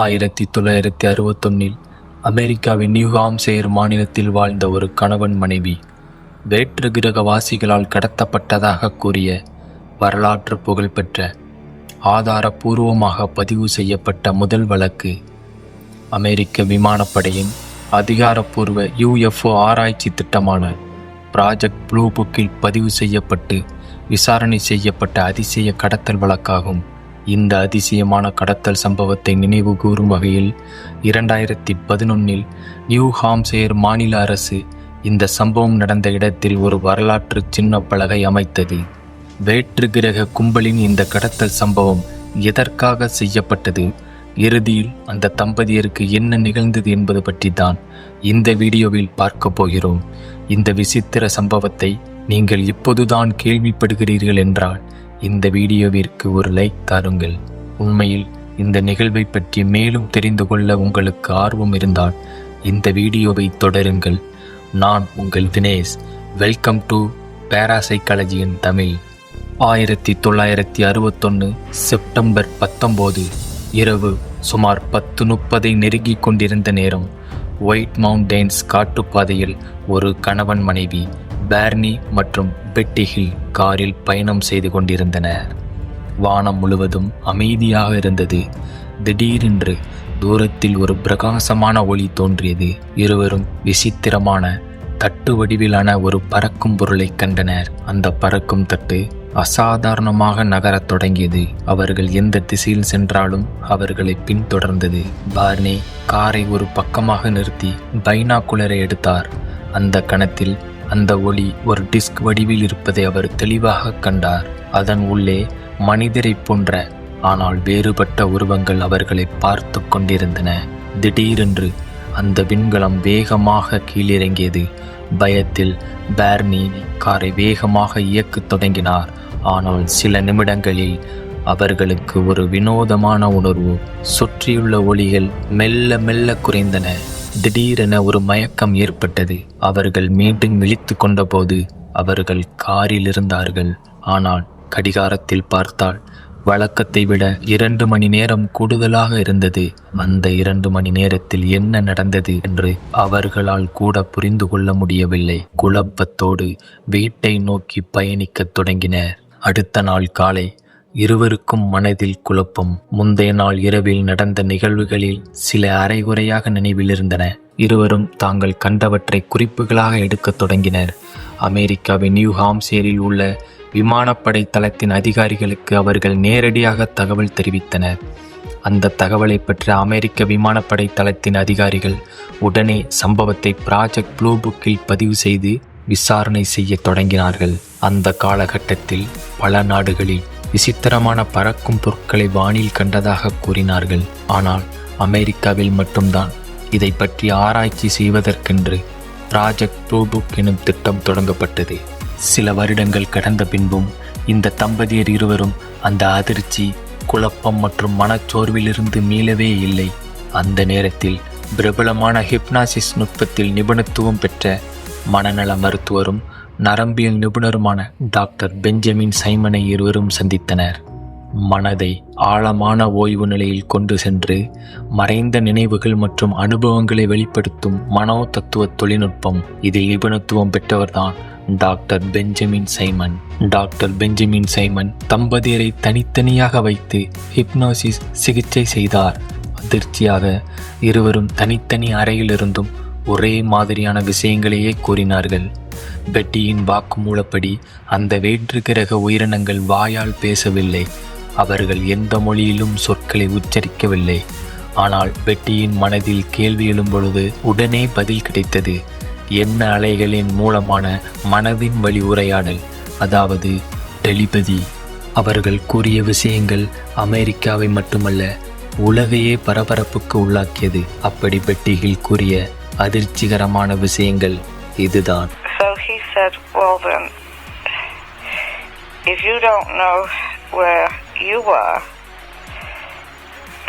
ஆயிரத்தி தொள்ளாயிரத்தி அறுபத்தொன்னில் அமெரிக்காவின் நியூ ஹாம்சேயர் மாநிலத்தில் வாழ்ந்த ஒரு கணவன் மனைவி வேற்று கிரகவாசிகளால் கடத்தப்பட்டதாக கூறிய வரலாற்று புகழ்பெற்ற ஆதாரபூர்வமாக பதிவு செய்யப்பட்ட முதல் வழக்கு அமெரிக்க விமானப்படையின் அதிகாரப்பூர்வ யுஎஃப்ஓ ஆராய்ச்சி திட்டமான ப்ராஜெக்ட் ப்ளூ புக்கில் பதிவு செய்யப்பட்டு விசாரணை செய்யப்பட்ட அதிசய கடத்தல் வழக்காகும். இந்த அதிசயமான கடத்தல் சம்பவத்தை நினைவு கூறும் வகையில் இரண்டாயிரத்தி பதினொன்னில் நியூ ஹாம்சேர் மாநில அரசு இந்த சம்பவம் நடந்த இடத்தில் ஒரு வரலாற்று சின்ன பலகை அமைத்தது. வேற்று கிரக கும்பலின் இந்த கடத்தல் சம்பவம் எதற்காக செய்யப்பட்டது? இறுதியில் அந்த தம்பதியருக்கு என்ன நிகழ்ந்தது என்பது பற்றி தான் இந்த வீடியோவில் பார்க்க போகிறோம். இந்த விசித்திர சம்பவத்தை நீங்கள் இப்போதுதான் கேள்விப்படுகிறீர்கள் என்றால் இந்த வீடியோவிற்கு ஒரு லைக் தாருங்கள். உண்மையில் இந்த நிகழ்வை பற்றி மேலும் தெரிந்து கொள்ள உங்களுக்கு ஆர்வம் இருந்தால் இந்த வீடியோவை தொடருங்கள். நான் உங்கள் தினேஷ். வெல்கம் டு பேராசைக்காலஜியின் தமிழ். ஆயிரத்தி தொள்ளாயிரத்தி அறுபத்தொன்று செப்டம்பர் பத்தொம்போது இரவு சுமார் பத்து முப்பதை நெருங்கிக் கொண்டிருந்த நேரம் ஒயிட் மவுண்டெயின்ஸ் காட்டுப்பாதையில் ஒரு கணவன் மனைவி பேர்னி மற்றும் பெட்டிகில் காரில் பயணம் செய்து கொண்டிருந்தனர் வானம் முழுவதும் அமைதியாக இருந்தது. திடீரென்று தூரத்தில் ஒரு பிரகாசமான ஒளி தோன்றியது. இருவரும் விசித்திரமான தட்டு வடிவிலான ஒரு பறக்கும் பொருளை கண்டனர். அந்த பறக்கும் தட்டு அசாதாரணமாக நகரத் தொடங்கியது. அவர்கள் எந்த திசையில் சென்றாலும் அவர்களை பின்தொடர்ந்தது. பார்னே காரை ஒரு பக்கமாக நிறுத்தி பைனாக்குலரை எடுத்தார். அந்த கணத்தில் அந்த ஒளி ஒரு டிஸ்க் வடிவில் இருப்பதை அவர் தெளிவாக கண்டார். அதன் உள்ளே மனிதரைப் போன்ற ஆனால் வேறுபட்ட உருவங்கள் அவர்களை பார்த்து கொண்டிருந்தன. திடீரென்று அந்த விண்கலம் வேகமாக கீழிறங்கியது. பயத்தில் பேர்னி காரை வேகமாக இயக்கத் தொடங்கினார். ஆனால் சில நிமிடங்களில் அவர்களுக்கு ஒரு வினோதமான உணர்வு சுற்றியுள்ள ஒளிகள் மெல்ல மெல்ல குறைந்தன. திடீரென ஒரு மயக்கம் ஏற்பட்டது. அவர்கள் மீண்டும் விழித்து கொண்டபோது அவர்கள் காரில் இருந்தார்கள் ஆனால் கடிகாரத்தில் பார்த்தால் வழக்கத்தை விட இரண்டு மணி நேரம் கூடுதலாக இருந்தது. அந்த இரண்டு மணி நேரத்தில் என்ன நடந்தது என்று அவர்களால் கூட புரிந்து கொள்ள முடியவில்லை. குழப்பத்தோடு வீட்டை நோக்கி பயணிக்கத் தொடங்கினர். அடுத்த நாள் காலை இருவருக்கும் மனதில் குழப்பம். முந்தைய நாள் இரவில் நடந்த நிகழ்வுகளில் சில அரைகுறையாக நினைவில் இருந்தன இருவரும் தாங்கள் கண்டவற்றை குறிப்புகளாக எடுக்கத் தொடங்கினர். அமெரிக்காவின் நியூ ஹாம்சேரில் உள்ள விமானப்படை தளத்தின் அதிகாரிகளுக்கு அவர்கள் நேரடியாக தகவல் தெரிவித்தனர். அந்த தகவலை பெற்ற அமெரிக்க விமானப்படை தளத்தின் அதிகாரிகள் உடனே சம்பவத்தை ப்ராஜெக்ட் ப்ளூ புக்கில் பதிவு செய்து விசாரணை செய்ய தொடங்கினார்கள். அந்த காலகட்டத்தில் பல நாடுகளில் விசித்திரமான பறக்கும் பொருட்களை வானில் கண்டதாக கூறினார்கள். ஆனால் அமெரிக்காவில் மட்டும்தான். இதை பற்றி ஆராய்ச்சி செய்வதற்கென்று ப்ராஜெக்ட் ப்ளூ புக் எனும் திட்டம் தொடங்கப்பட்டது. சில வருடங்கள் கடந்த பின்பும் இந்த தம்பதியர் இருவரும் அந்த அதிர்ச்சி குழப்பம் மற்றும் மனச்சோர்விலிருந்து மீளவே இல்லை. அந்த நேரத்தில் பிரபலமான ஹிப்னாசிஸ் நுட்பத்தில் நிபுணத்துவம் பெற்ற மனநல மருத்துவரும் நரம்பியல் நிபுணருமான டாக்டர் பெஞ்சமின் சைமனை இருவரும் சந்தித்தனர். மனதை ஆழமான ஓய்வு நிலையில் கொண்டு சென்று மறைந்த நினைவுகள் மற்றும் அனுபவங்களை வெளிப்படுத்தும் மனோ தத்துவ தொழில்நுட்பம் இதில் நிபுணத்துவம் பெற்றவர்தான் doctor Benjamin Simon. Doctor Benjamin Simon தம்பதியரை தனித்தனியாக வைத்து ஹிப்னோசிஸ் சிகிச்சை செய்தார். அதிர்ச்சியாக இருவரும் தனித்தனி அறையிலிருந்தும் ஒரே மாதிரியான விஷயங்களையே கூறினார்கள். பெட்டியின் வாக்குமூலப்படி அந்த வேற்று கிரக உயிரினங்கள் வாயால் பேசவில்லை. அவர்கள் எந்த மொழியிலும் சொற்களை உச்சரிக்கவில்லை. ஆனால் பெட்டியின் மனதில் கேள்வி எழும்பொழுது உடனே பதில் கிடைத்தது. எண்ண அலைகளின் மூலமான மனதின் வழி உரையாடல்? அதாவது டெலிபதி. அவர்கள் கூறிய விஷயங்கள் அமெரிக்காவை மட்டுமல்ல உலகையே பரபரப்புக்கு உள்ளாக்கியது. அப்படி பெட்டியில் கூறிய அதிர்ச்சிகரமான விஷயங்கள் இதுதான் So he said, Well, then, if you don't know where you are,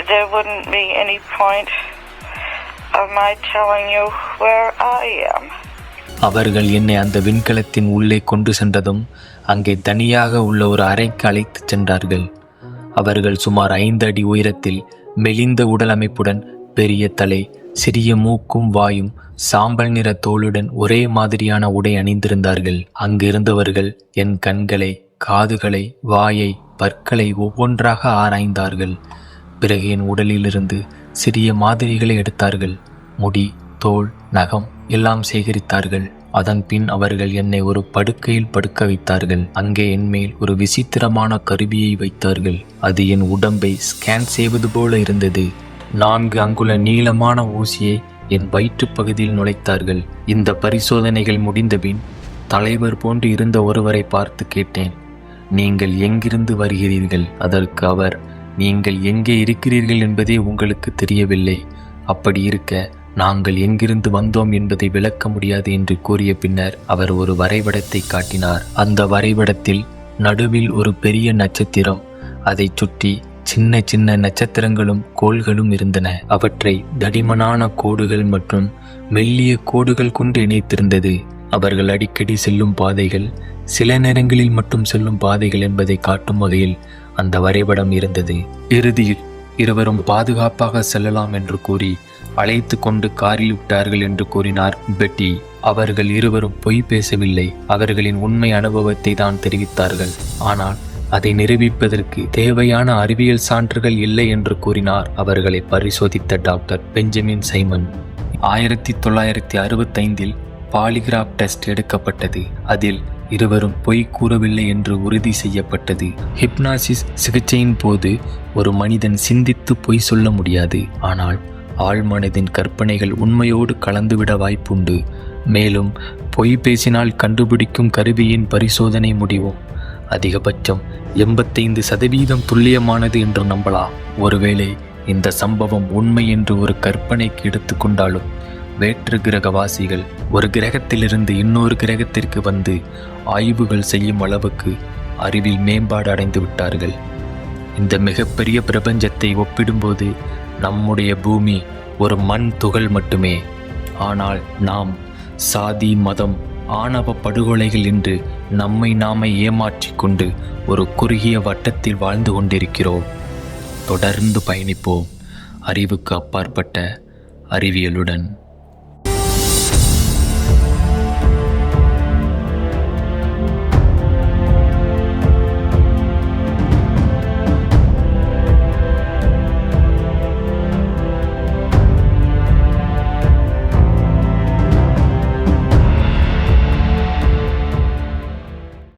there wouldn't be any point of my telling you where I am. அவர்கள் என்னை அந்த விண்கலத்தின் உள்ளே கொண்டு சென்றதும் அங்கே தனியாக உள்ள ஒரு அறைக்கு அழைத்துச் சென்றார்கள் அவர்கள் சுமார் ஐந்து அடி உயரத்தில் மெலிந்த உடல் அமைப்புடன் பெரிய தலை சிறிய மூக்கும் வாயும் சாம்பல் நிற தோலுடன் ஒரே மாதிரியான உடை அணிந்திருந்தார்கள். அங்கிருந்தவர்கள் என் கண்களை காதுகளை வாயை பற்களை ஒவ்வொன்றாக ஆராய்ந்தார்கள். பிறகு என் உடலிலிருந்து சிறிய மாதிரிகளை எடுத்தார்கள். முடி தோல் நகம் எல்லாம் சேகரித்தார்கள். அதன் பின் அவர்கள் என்னை ஒரு படுக்கையில் படுக்க வைத்தார்கள். அங்கே என்மேல் ஒரு விசித்திரமான கருவியை வைத்தார்கள். அது என் உடம்பை ஸ்கேன் செய்வது போல இருந்தது. நான்கு அங்குல நீளமான ஊசியை என் வயிற்றுப் பகுதியில் நுழைத்தார்கள். இந்த பரிசோதனைகள் முடிந்தபின் தலைவர் போன்று இருந்த ஒருவரை பார்த்து கேட்டேன். நீங்கள் எங்கிருந்து வருகிறீர்கள்? அதற்கு அவர் நீங்கள் எங்கே இருக்கிறீர்கள் என்பதே உங்களுக்கு தெரியவில்லை. அப்படி இருக்க நாங்கள் எங்கிருந்து வந்தோம் என்பதை விளக்க முடியாது என்று கூறிய பின்னர் அவர் ஒரு வரைபடத்தை காட்டினார். அந்த வரைபடத்தில் நடுவில் ஒரு பெரிய நட்சத்திரம் அதைச் சுற்றி சின்ன சின்ன நட்சத்திரங்களும் கோள்களும் இருந்தன. அவற்றை தடிமனான கோடுகள் மற்றும் மெல்லிய கோடுகள் கொண்டு இணைத்திருந்தது. அவர்கள் அடிக்கடி செல்லும் பாதைகள் சில நேரங்களில் மட்டும் செல்லும் பாதைகள் என்பதை காட்டும் வகையில் அந்த வரைபடம் இருந்தது. இறுதியில் இருவரும் பாதுகாப்பாக செல்லலாம் என்று கூறி அழைத்து கொண்டு காரில் விட்டார்கள் என்று கூறினார் பெட்டி. அவர்கள் இருவரும் பொய் பேசவில்லை. அவர்களின் உண்மை அனுபவத்தை தான் தெரிவித்தார்கள். ஆனால் அதை நிரூபிப்பதற்கு தேவையான அறிவியல் சான்றுகள் இல்லை என்று கூறினார். அவர்களை பரிசோதித்த டாக்டர் பெஞ்சமின் சைமன். ஆயிரத்தி தொள்ளாயிரத்தி அறுபத்தைந்தில் பாலிகிராப் டெஸ்ட் எடுக்கப்பட்டது. அதில் இருவரும் பொய் கூறவில்லை என்று உறுதி செய்யப்பட்டது. ஹிப்னாசிஸ் சிகிச்சையின் போது ஒரு மனிதன் சிந்தித்து பொய் சொல்ல முடியாது. ஆனால் ஆழ்மனதின் கற்பனைகள் உண்மையோடு கலந்துவிட வாய்ப்புண்டு. மேலும் பொய் பேசினால் கண்டுபிடிக்கும் கருவியின் பரிசோதனை முடிவும். அதிகபட்சம் எண்பத்தைந்து சதவீதம் துல்லியமானது என்று நம்பலாம் ஒருவேளை இந்த சம்பவம் உண்மை என்று ஒரு கற்பனைக்கு எடுத்துக்கொண்டாலும் வேற்று கிரகவாசிகள் ஒரு கிரகத்திலிருந்து இன்னொரு கிரகத்திற்கு வந்து ஆய்வுகள் செய்யும் அளவுக்கு அறிவில் மேம்பாடு அடைந்து விட்டார்கள். இந்த மிகப்பெரிய பிரபஞ்சத்தை ஒப்பிடும்போது நம்முடைய பூமி ஒரு மண் துகள் மட்டுமே. ஆனால் நாம் சாதி மதம் ஆணவ படுகொலைகள் என்று நம்மை நாமே ஏமாற்றி கொண்டு ஒரு குறுகிய வட்டத்தில் வாழ்ந்து கொண்டிருக்கிறோம். தொடர்ந்து பயணிப்போம். அறிவுக்கு அப்பாற்பட்ட அறிவியலுடன்.